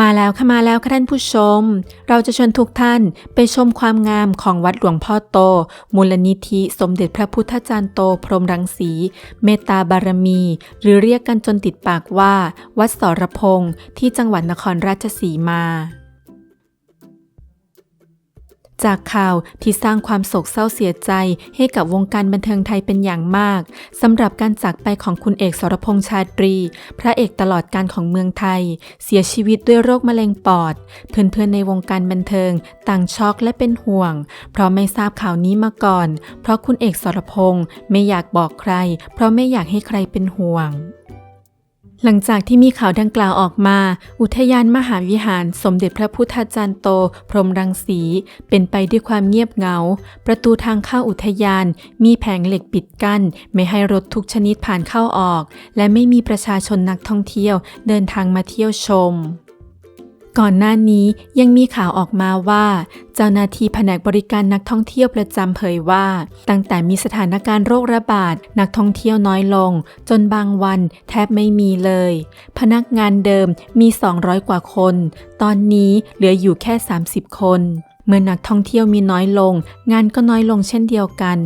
มาแล้วค่ะมาแล้วค่ะท่านผู้ชม เราจะชวนทุกท่านไปชมความงามของวัดหลวงพ่อโต มูลนิธิสมเด็จพระพุทธจารย์โต พรหมรังสี เมตตาบารมี หรือเรียกกันจนติดปากว่า วัดสรพงศ์ที่จังหวัดนครราชสีมา จากข่าวที่สร้างความโศกเศร้าเสียใจให้กับวงการบันเทิงไทยเป็นอย่างมากสำหรับการจากไปของคุณเอกสรพงษ์ชาตรี พระเอกตลอดการของเมืองไทย เสียชีวิตด้วยโรคมะเร็งปอด เพื่อนๆในวงการบันเทิง ต่างช็อกและเป็นห่วง เพราะไม่ทราบข่าวนี้มาก่อน เพราะคุณเอกสรพงษ์ไม่อยากบอกใคร เพราะไม่อยากให้ใครเป็นห่วง หลังจากที่มีข่าวดังกล่าวออกมา อุทยานมหาวิหารสมเด็จพระพุทธจารย์โต พรหมรังสี เป็นไปด้วยความเงียบเหงา ประตูทางเข้าอุทยาน มีแผงเหล็กปิดกั้น ไม่ให้รถทุกชนิดผ่านเข้าออก และไม่มีประชาชนนักท่องเที่ยวเดินทางมาเที่ยวชม ก่อนหน้านี้ยังมีข่าวออกมาว่า เจ้าหน้าที่แผนกบริการนักท่องเที่ยวประจำเผยว่า ตั้งแต่มีสถานการณ์โรคระบาด นักท่องเที่ยวน้อยลง จนบางวันแทบไม่มีเลย พนักงานเดิมมี 200 กว่าคน ตอนนี้เหลืออยู่แค่ 30 คนเมื่อนักท่องเที่ยวมีน้อยลง งานก็น้อยลงเช่นเดียวกัน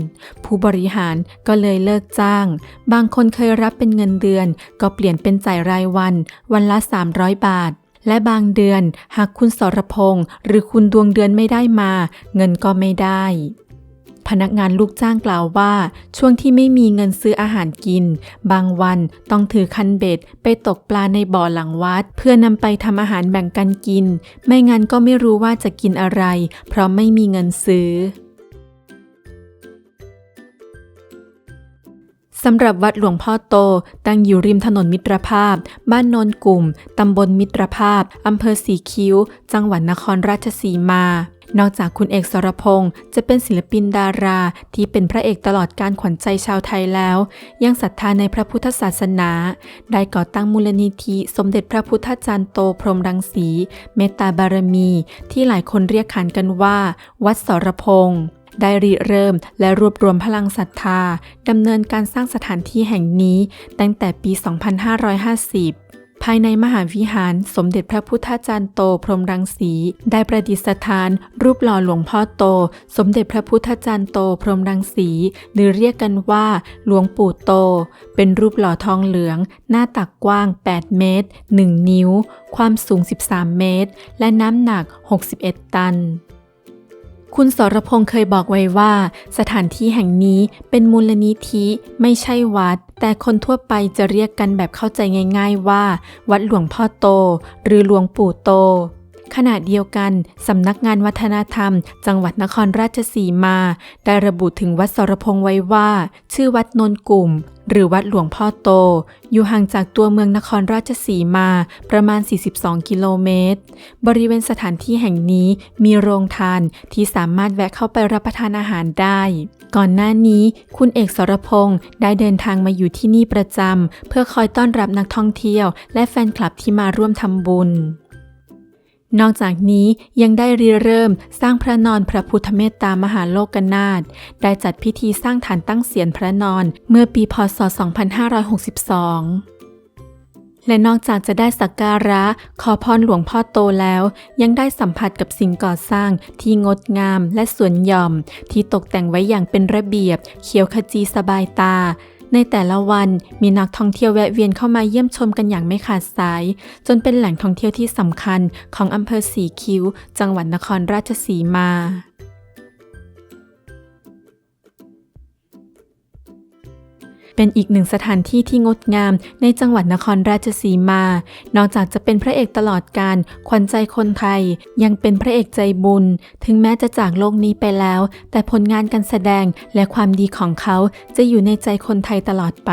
ผู้บริหารก็เลยเลิกจ้าง บางคนเคยรับเป็นเงินเดือน ก็เปลี่ยนเป็นจ่ายรายวัน วันละ 300 บาท และบางเดือนหากคุณสรพงษ์หรือคุณดวงเดือนไม่ได้มา เงินก็ไม่ได้ พนักงานลูกจ้างกล่าวว่า ช่วงที่ไม่มีเงินซื้ออาหารกิน บางวันต้องถือคันเบ็ดไปตกปลาในบ่อหลังวัด เพื่อนำไปทำอาหารแบ่งกันกิน ไม่งั้นก็ไม่รู้ว่าจะกินอะไร เพราะไม่มีเงินซื้อ สำหรับวัดหลวงพ่อโต ตั้งอยู่ริมถนนมิตรภาพ บ้านโนนกลุ่ม ตำบลมิตรภาพ อำเภอสีคิ้ว จังหวัดนครราชสีมา นอกจากคุณเอกสรพงษ์จะเป็นศิลปินดาราที่เป็นพระเอกตลอดการขวัญใจชาวไทยแล้ว ยังศรัทธาในพระพุทธศาสนา ได้ก่อตั้งมูลนิธิ สมเด็จพระพุทธจารย์โตพรหมรังสี เมตตาบารมี ที่หลายคนเรียกขานกันว่า วัดสรพงษ์ ได้ริเริ่มและรวบรวมพลังศรัทธาดำเนินการสร้างสถานที่แห่งนี้ตั้งแต่ปี 2550ภายในมหาวิหารสมเด็จพระพุทธจารย์โตพรหมรังสี ได้ประดิษฐาน รูปหล่อหลวงพ่อโต สมเด็จพระพุทธจารย์โตพรหมรังสีหรือเรียกกันว่า หลวงปู่โต เป็นรูปหล่อทองเหลือง หน้าตักกว้าง 8 เมตร 1 นิ้ว ความสูง 13 เมตร และน้ำหนัก 61 ตัน คุณสรพงษ์เคยบอกไว้ว่า สถานที่แห่งนี้เป็นมูลนิธิไม่ใช่วัด แต่คนทั่วไปจะเรียกกันแบบเข้าใจง่าย ๆว่า วัดหลวงพ่อโต หรือหลวงปู่โต ขณะเดียวกัน สำนักงานวัฒนธรรม จังหวัดนครราชสีมา ได้ระบุถึงวัดสรพงษ์ไว้ว่า ชื่อวัดนนกลุ่ม หรือวัดหลวงพ่อโต อยู่ห่างจากตัวเมืองนครราชสีมาประมาณ 42 กิโลเมตร บริเวณสถานที่แห่งนี้มีโรงทานที่สามารถแวะเข้าไปรับประทานอาหารได้ ก่อนหน้านี้ คุณเอกสรพงษ์ได้เดินทางมาอยู่ที่นี่ประจำเพื่อคอยต้อนรับนักท่องเที่ยว และแฟนคลับที่มาร่วมทำบุญ นอกจากนี้ยังได้ริเริ่มสร้างพระนอนพระพุทธเมตตามหาโลกนาถได้จัดพิธีสร้างฐานตั้งเศียรพระนอนเมื่อปีพศ 2562และนอกจากจะได้สักการะขอพรหลวงพ่อโตแล้ว ยังได้สัมผัสกับสิ่งก่อสร้างที่งดงามและสวนหย่อม ที่ตกแต่งไว้อย่างเป็นระเบียบ เขียวขจีสบายตา ในแต่ละวันมีนักท่องเที่ยวแวะเวียนเข้ามาเยี่ยมชมกันอย่างไม่ขาดสาย จนเป็นแหล่งท่องเที่ยวที่สำคัญของอำเภอสีคิ้ว จังหวัดนครราชสีมา เป็นอีกหนึ่งสถานที่ที่งดงามในจังหวัดนครราชสีมา นอกจากจะเป็นพระเอกตลอดการขวัญใจคนไทย ยังเป็นพระเอกใจบุญ ถึงแม้จะจากโลกนี้ไปแล้ว แต่ผลงานการแสดงและความดีของเขาจะอยู่ในใจคนไทยตลอดไป